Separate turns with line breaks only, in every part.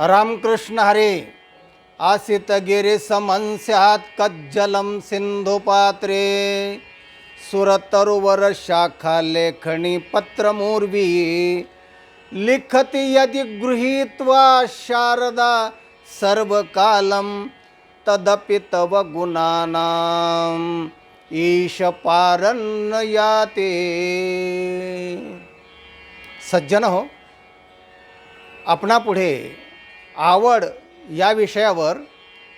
रामकृष्ण हरे। आसित कज्जलं सिन्धुपात्रे कज्जलम पत्रमूर्वी। लिखति यदि गृहीत्वा शारदा सर्वकालं तदपि तव गुणानाम्। ईश पारन्न याते सज्जन हो आपणापुढे आवड या विषयावर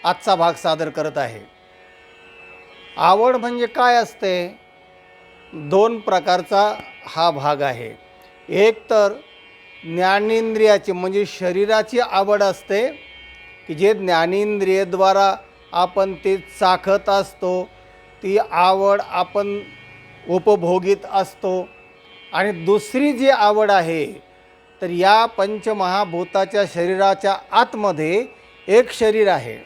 आजचा भाग सादर करत आहे. आवड म्हणजे काय असते? दोन प्रकारचा हा भाग आहे. एक तर ज्ञानेंद्रियाची म्हणजे शरीराची आवड असते की जे ज्ञानेंद्रियद्वारा आपण ते चाखत असतो ती आवड आपण उपभोगीत असतो. आणि दुसरी जी आवड आहे तर या पंचमहाभूताच्या शरीराच्या आतमध्ये एक शरीर आहे.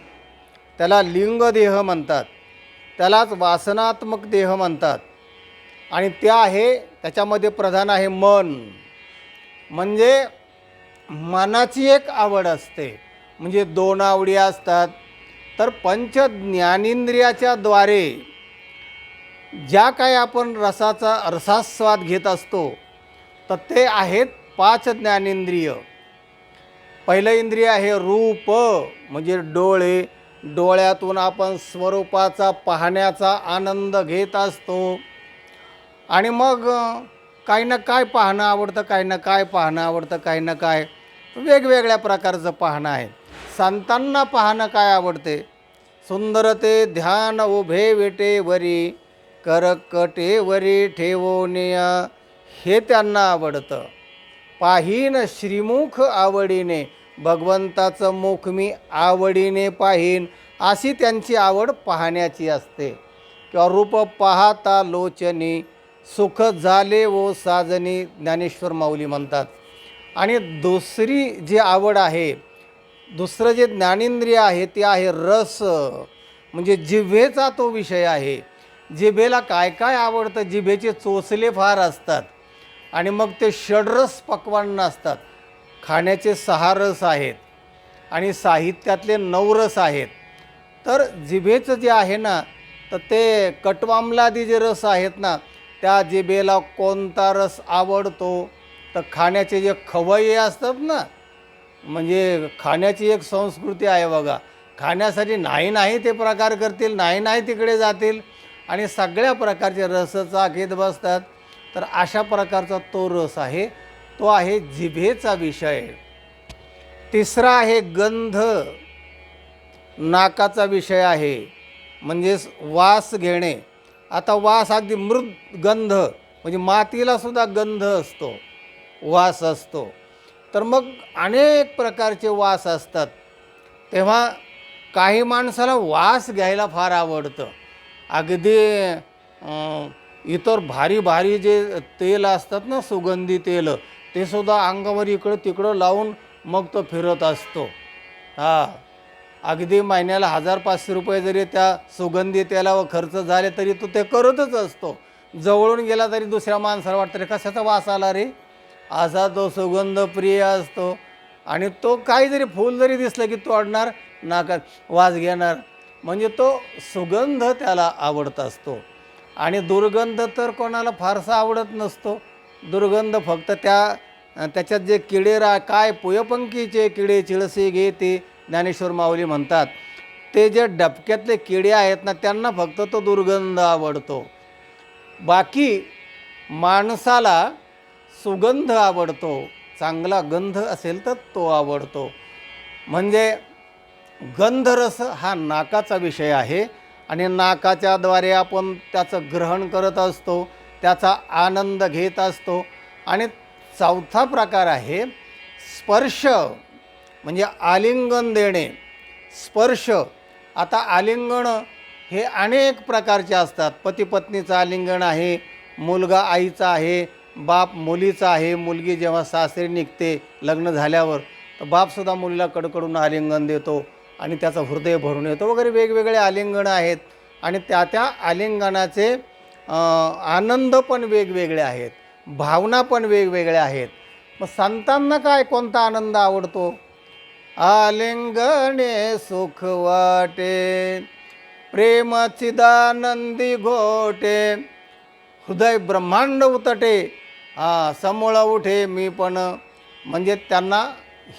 त्याला लिंगदेह म्हणतात. त्यालाच वासनात्मक देह म्हणतात. आणि त्या आहे त्याच्यामध्ये प्रधान आहे मन. म्हणजे मनाची एक आवड असते. म्हणजे दोन आवडी असतात. तर पंच ज्ञानेंद्रियाच्या द्वारे ज्या काही आपण रसाचा रसास्वाद घेत असतो तर ते आहेत पाच ज्ञानेंद्रिय. पहिलं इंद्रिय आहे रूप म्हणजे डोळे. डोळ्यातून आपण स्वरूपाचा पाहण्याचा आनंद घेत असतो. आणि मग काही ना काय पाहणं आवडतं काही ना काय पाहणं आवडतं काही ना काय वेगवेगळ्या प्रकारचं पाहणं आहे. संतांना पाहणं काय आवडते? सुंदरते ध्यान उभे विटेवरी करकटेवरी ठेवणे हे त्यांना आवडतं. पाहीन श्रीमुख आवडीने. भगवंताचं मुख मी आवडीने पाहीन अशी त्यांची आवड पाहण्याची असते. किंवा रूप पाहता लोचनी सुख झाले वो साजनी ज्ञानेश्वर माऊली म्हणतात. आणि दुसरी जी आवड आहे दुसरं जे ज्ञानेंद्रिय आहे ते आहे रस. म्हणजे जिभेचा तो विषय आहे. जिभेला काय काय आवडतं? जिभेचे चोचले फार असतात. आणि मग ते षडरस पक्वान्न असतात. खाण्याचे सहा रस आहेत आणि साहित्यातले नवरस आहेत. तर जिभेचं जे आहे ना तर ते कटवामलादी जे रस आहेत ना त्या जिभेला कोणता रस आवडतो? तर खाण्याचे जे खवय्ये असतात ना म्हणजे खाण्याची एक संस्कृती आहे बघा. खाण्यासाठी नाही नाही ते प्रकार करतील नाही नाही तिकडे जातील आणि सगळ्या प्रकारचे रस चाकीत बसतात. तर अशा प्रकारचा तो रस आहे तो आहे जिभेचा विषय. तिसरा आहे गंध. नाकाचा विषय आहे म्हणजेच वास घेणे. आता वास अगदी मृद गंध म्हणजे मातीला सुद्धा गंध असतो वास असतो. तर मग अनेक प्रकारचे वास असतात. तेव्हा काही माणसाला वास घ्यायला फार आवडतं. अगदी इतर भारी भारी जे तेल असतात ना सुगंधी तेल ते सुद्धा अंगावर इकडं तिकडं लावून मग तो फिरत असतो. हा. अगदी महिन्याला हजार पाचशे रुपये जरी त्या सुगंधी तेलावर खर्च झाले तरी तो ते करतच असतो. जवळून गेला तरी दुसऱ्या माणसाला वाटतं रे कशाचा वास आला रे? असा तो सुगंध प्रिय असतो. आणि तो काही जरी फूल जरी दिसलं की तोडणार नाका वास घेणार. म्हणजे तो सुगंध त्याला आवडत असतो. आणि दुर्गंध तर कोणाला फारसा आवडत नसतो. दुर्गंध फक्त त्या त्याच्यात जे किडे रा काय पुयपंखीचे किडे चिळसे घे ते ज्ञानेश्वर माऊली म्हणतात. ते जे डबक्यातले किडे आहेत ना त्यांना फक्त तो दुर्गंध आवडतो. बाकी माणसाला सुगंध आवडतो. चांगला गंध असेल तर तो आवडतो. म्हणजे गंधरस हा नाकाचा विषय आहे. आणि नाकाच्याद्वारे आपण त्याचं ग्रहण करत असतो त्याचा आनंद घेत असतो. आणि चौथा प्रकार आहे स्पर्श म्हणजे आलिंगन देणे. स्पर्श आता आलिंगन हे अनेक प्रकारचे असतात. पती पत्नीचं आलिंगन आहे मुलगा आईचा आहे बाप मुलीचा आहे. मुलगी जेव्हा सासरी निघते लग्न झाल्यावर तर बापसुद्धा मुलीला कडकडून आलिंगन देतो. आणि त्याचं हृदय भरून येतो. वगैरे वेगवेगळे आलिंगनं आहेत. आणि त्या त्या आलिंगनाचे आनंद पण वेगवेगळे आहेत. भावना पण वेगवेगळ्या आहेत. मग संतांना काय कोणता आनंद आवडतो? आलिंगणे सुख वाटे प्रेमचिदानंदी घोटे. हृदय ब्रह्मांड उतटे हा समोळ उठे मी पण. म्हणजे त्यांना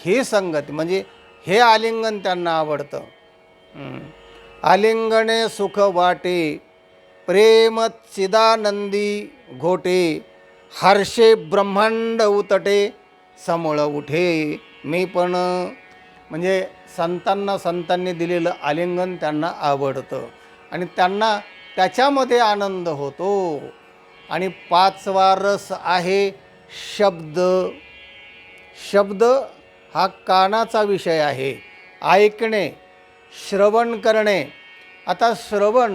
ही संगती म्हणजे हे आलिंगन त्यांना आवडतं. आलिंगणे सुख वाटे प्रेम चिदानंदी घोटे हर्षे ब्रह्मांड उतटे समोळ उठे. मी पण म्हणजे संतांना संतांनी दिलेलं आलिंगन त्यांना आवडतं. आणि त्यांना त्याच्यामध्ये आनंद होतो. आणि पाचवा रस आहे शब्द. शब्द हा कानाचा विषय आहे. ऐकणे श्रवण करणे. आता श्रवण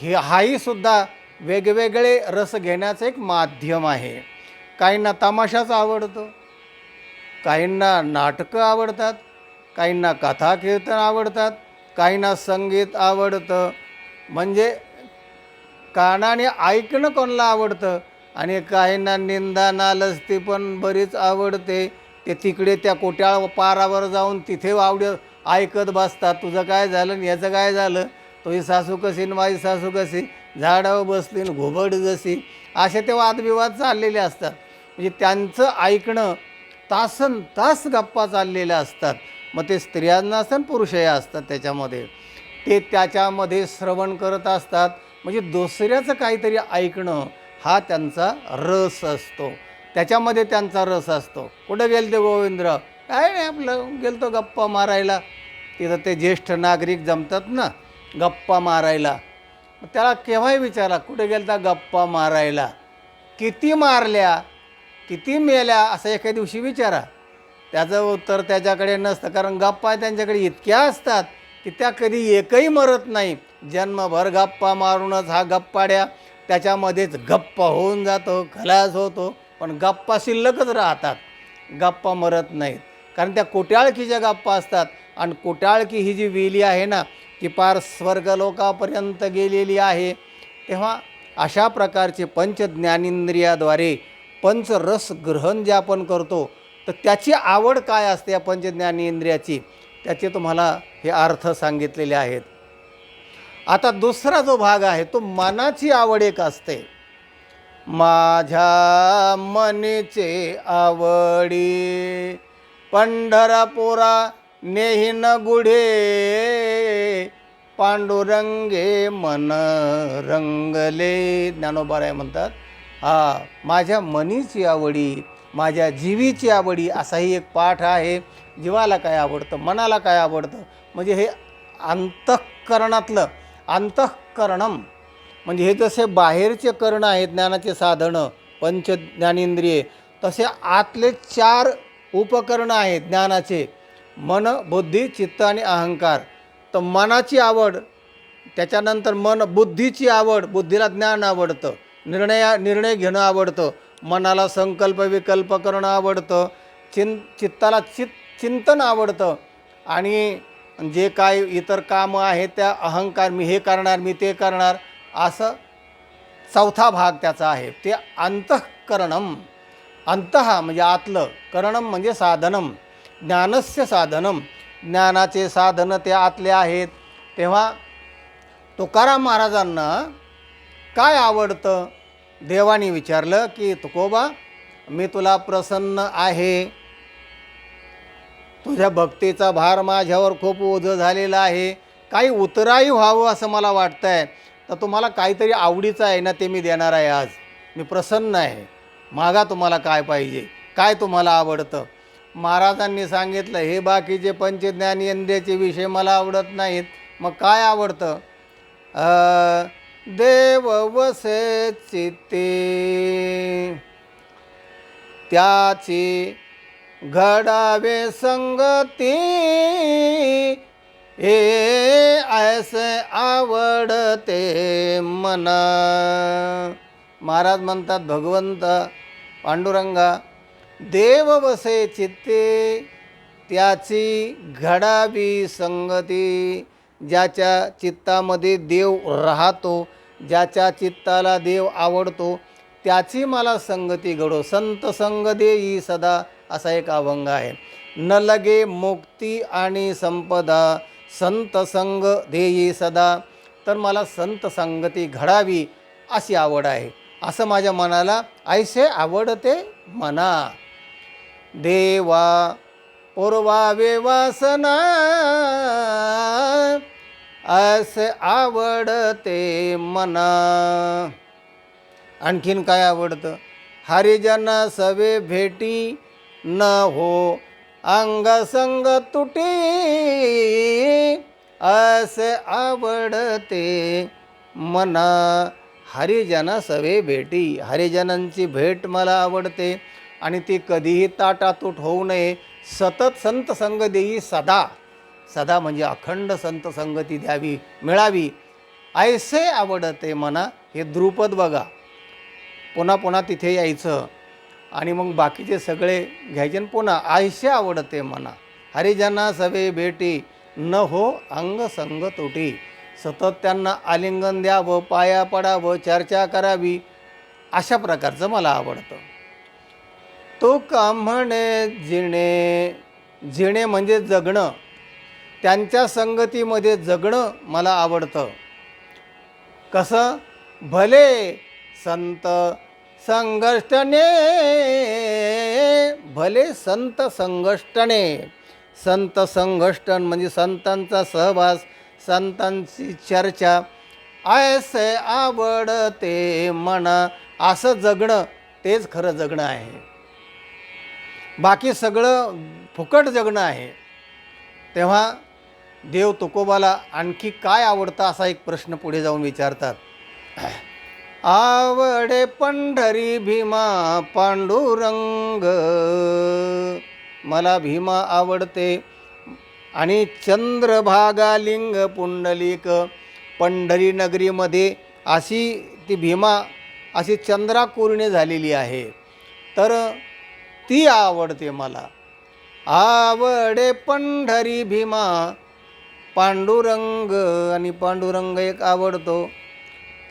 हे हाही सुद्धा वेगवेगळे रस घेण्याचं एक माध्यम आहे. काहींना तमाशाच आवडतो काहींना नाटकं आवडतात काहींना कथा कीर्तन आवडतात काहींना संगीत आवडतं. म्हणजे कानाने ऐकणं कोणाला आवडतं आणि काहींना निंदा नालस्ती पण बरीच आवडते. ते तिकडे त्या कोट्याळ पारावर जाऊन तिथे वावड ऐकत बसतात. तुझं काय झालं आणि याचं काय झालं? तुझी सासू कशी आणि माझी सासू कशी? झाडावर बसली घुबड जशी. असे ते वादविवाद चाललेले असतात. म्हणजे त्यांचं ऐकणं तासन तास गप्पा चाललेल्या असतात. मग ते स्त्रियांना असतात पुरुषही असतात त्याच्यामध्ये. ते त्याच्यामध्ये श्रवण करत असतात. म्हणजे दुसऱ्याचं काहीतरी ऐकणं हा त्यांचा रस असतो. त्याच्यामध्ये त्यांचा रस असतो. कुठं गेल ते गोविंदराव काय नाही आपलं गेलतो गप्पा मारायला. तिथं ते ज्येष्ठ नागरिक जमतात ना गप्पा मारायला. त्याला केव्हाही विचारा कुठे गेलता गप्पा मारायला? किती मारल्या? किती मेल्या? असं एका दिवशी विचारा. त्याचं उत्तर त्याच्याकडे नसतं कारण गप्पा त्यांच्याकडे इतक्या असतात की त्या कधी एकही मरत नाही. जन्मभर गप्पा मारूनच हा गप्पाड्या त्याच्यामध्येच गप्पा होऊन जातो खलास होतो. पण गप्पा शिल्लकच राहतात. गप्पा मरत नाहीत. कारण त्या कोट्याळखीच्या गप्पा असतात. आणि कोट्याळकी ही जी वेली आहे ना ती पार स्वर्गलोकापर्यंत गेलेली आहे. तेव्हा अशा प्रकारचे पंचज्ञानेंद्रियाद्वारे पंचरस ग्रहण जे आपण करतो तर त्याची आवड काय असते या पंचज्ञानेंद्रियाची? त्याचे तुम्हाला हे अर्थ सांगितलेले आहेत. आता दुसरा जो भाग आहे तो मनाची आवड एक असते. माझ्या मनीचे आवडी. पंढरपुरा नेहीन गुढे. पांडुरंगे मन रंगले. ज्ञानोबाराय म्हणतात हा माझ्या मनीची आवडी माझ्या जीवीची आवडी असाही एक पाठ आहे. जीवाला काय आवडतं मनाला काय आवडतं? म्हणजे हे अंतःकरणातलं अंतःकरणम म्हणजे हे जसे बाहेरचे कर्ण आहेत ज्ञानाचे साधनं पंच ज्ञानेंद्रिये तसे आतले चार उपकरणं आहेत ज्ञानाचे. मन बुद्धी चित्त आणि अहंकार. तर मनाची आवड त्याच्यानंतर मन बुद्धीची आवड बुद्धीला ज्ञान आवडतं. निर्णय निर्णय घेणं आवडतं. मनाला संकल्प विकल्प करणं आवडतं. चिं चित्ताला चित चिंतन आवडतं. आणि जे काय इतर कामं आहेत त्या अहंकार मी हे करणार मी ते करणार. असं चौथा भाग त्याचा आहे. ते अंतःकरणम अंत म्हणजे आतलं. करणम म्हणजे साधनम ज्ञानस्य साधनम ज्ञानाचे साधनं ते आतले आहेत. तेव्हा तुकाराम महाराजांना काय आवडतं? देवाने विचारलं की तुकोबा मी तुला प्रसन्न आहे. तुझ्या भक्तीचा भार माझ्यावर खूप ओझं झालेला आहे. काही उतराई व्हावं असं मला वाटतं आहे तर तुम्हाला काहीतरी आवडीचं आहे ना ते मी देणार आहे आज. मी प्रसन्न आहे. मागा तुम्हाला काय पाहिजे? काय तुम्हाला आवडतं? महाराजांनी सांगितलं हे बाकीचे पंचज्ञान यंद्याचे विषय मला आवडत नाहीत. मग काय आवडतं? देव वसे चित्ते. त्याची घडावे संगती हे ऐसे आवडते मना. महाराज म्हणतात भगवंत पांडुरंगा देव वसे चित्ते त्याची घडावी संगती. ज्याच्या चित्तामध्ये देव राहतो ज्याच्या चित्ताला देव आवडतो त्याची मला संगती घडो. संत संग देई सदा असा एक अभंग आहे. न लगे मुक्ती आणि संपदा संत संग देई सदा. तर मला संत संगती घडावी अशी आवड आहे. असं माझ्या मनाला ऐसे आवडते मना. देवा पुरवावे वासना. असे आवडते मना. आणखीन काय आवडतं? हरिजन सवे भेटी न हो. अंग संग तुटी असे आवडते. मना हरिजन सवे भेटी. हरिजनांची भेट मला आवडते आणि ती कधीही ताटातूट होऊ नये. सतत संत संग देई सदा. सदा म्हणजे अखंड संत संगती द्यावी मिळावी. ऐसे आवडते मना हे द्रुपद बघा. पुन्हा पुन्हा तिथे यायचं. आणि मग बाकीचे सगळे घ्यायचे आणि पुन्हा आयशे आवडते मना. हरिजना सवे भेटी न हो अंग संग तुटी. सतत त्यांना आलिंगन द्यावं पाया पडावं चर्चा करावी अशा प्रकारचं मला आवडतं. तो का म्हणे जिणे? जिणे म्हणजे जगणं. त्यांच्या संगतीमध्ये जगणं मला आवडतं. कसं? भले संत संघर्षणे भले संत संघष्टने संत संघष्टन म्हणजे संतांचा सहवास संतांची चर्चा. ऐसे आवडते मना असं जगणं तेच खरं जगणं आहे. बाकी सगळं फुकट जगणं आहे. तेव्हा देव तुकोबाला आणखी काय आवडतं असा एक प्रश्न पुढे जाऊन विचारतात. आवडे पंढरी भीमा पांडुरंग. मला भीमा आवडते. आणि चंद्रभागा लिंग पुंडलिक पंढरी नगरीमध्ये अशी ती भीमा अशी चंद्राकुरणी झालेली आहे. तर ती आवडते मला. आवडे पंढरी भीमा पांडुरंग. आणि पांडुरंग एक आवडतो.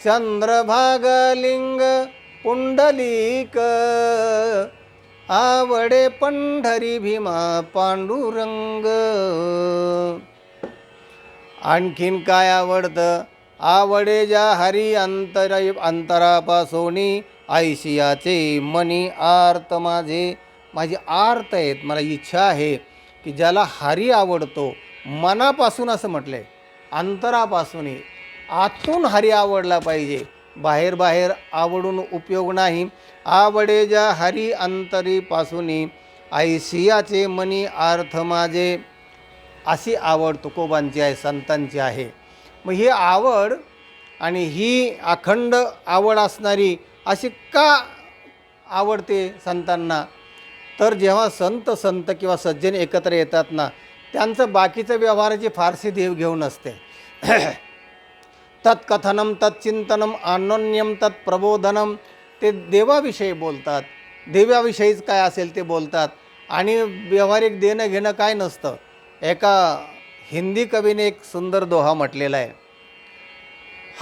चंद्रभागलिंग पुंडलीक आवडे पंढरी भीमा पांडुरंग. आणखीन काय आवडतं? आवडे ज्या हरी अंतर अंतरापासोनी आयशियाचे मनी आर्त माझे. माझी आर्त आहेत मला इच्छा आहे की ज्याला हरी आवडतो मनापासून असं म्हटलं आहे अंतरापासूनही. आतून हरी आवडला पाहिजे. बाहेर बाहेर आवडून उपयोग नाही. आवडे ज्या हरी अंतरीपासूनी आईसियाचे मनी अर्थ माझे. अशी आवड तुकोबांची आहे संतांची आहे. मग ही आवड आणि ही अखंड आवड असणारी अशी का आवडते संतांना? तर जेव्हा संत संत किंवा सज्जन एकत्र येतात ना त्यांचं बाकीचं व्यवहाराची फारशी देव घेऊन नसते तत्कथनम तत्चिंतनम अनोन्यम तत्प्रबोधनम ते देवाविषयी बोलतात. देवाविषयीच काय असेल ते बोलतात. आणि व्यावहारिक देणं घेणं काय नसतं. एका हिंदी कवीने एक सुंदर दोहा म्हटलेला आहे.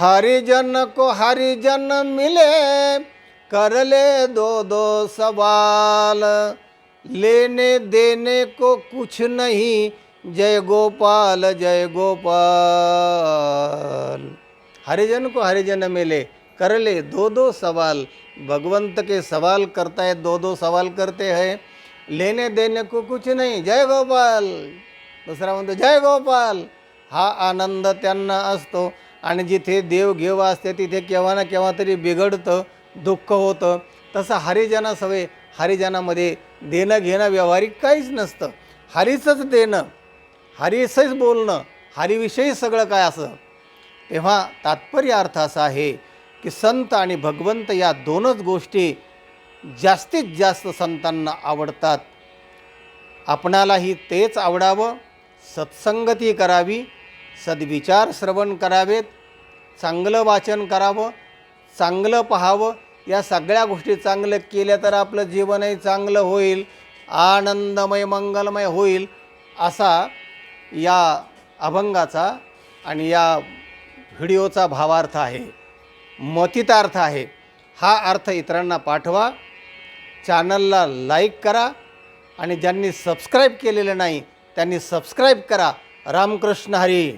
हरिजन को हरिजन मिले करले दो दो सवाल लेने देने को कुछ नहीं जय गोपाल जय गोपाल। हरिजन को हरिजन मिले कर ले दो दो सवाल। भगवंत के सवाल करता है दो दो सवाल करते हैं। लेने देने को कुछ नहीं जय गोपाल। दुसरा म्हणतो जय गोपाल। हा आनंद त्यांना असतो आणि जिथे देव घेव असते तिथे केव्हा ना केव्हा तरी बिघडतं दुःख होतं. तसं हरिजना सवय हरिजनामध्ये देणं घेणं व्यावहारिक काहीच नसतं. हरीचंच देणं हरीचंच बोलणं हरीविषयी सगळं काय असं? तेव्हा तात्पर्य अर्थ असा आहे की संत आणि भगवंत या दोनच गोष्टी जास्तीत जास्त संतांना आवडतात. आपणालाही तेच आवडावं. सत्संगती करावी. सद्विचार श्रवण करावेत. चांगलं वाचन करावं. चांगलं पाहावं. या सगळ्या गोष्टी चांगलं केल्या तर आपलं जीवनही चांगलं होईल. आनंदमय मंगलमय होईल असा या अभंगाचा आणि या व्हिडिओचा भावार्थ आहे मतितार्थ आहे. हा अर्थ इतरांना पाठवा चॅनलला लाईक करा आणि ज्यांनी सबस्क्राईब केलेलं नाही त्यांनी सबस्क्राईब करा. रामकृष्ण हरी.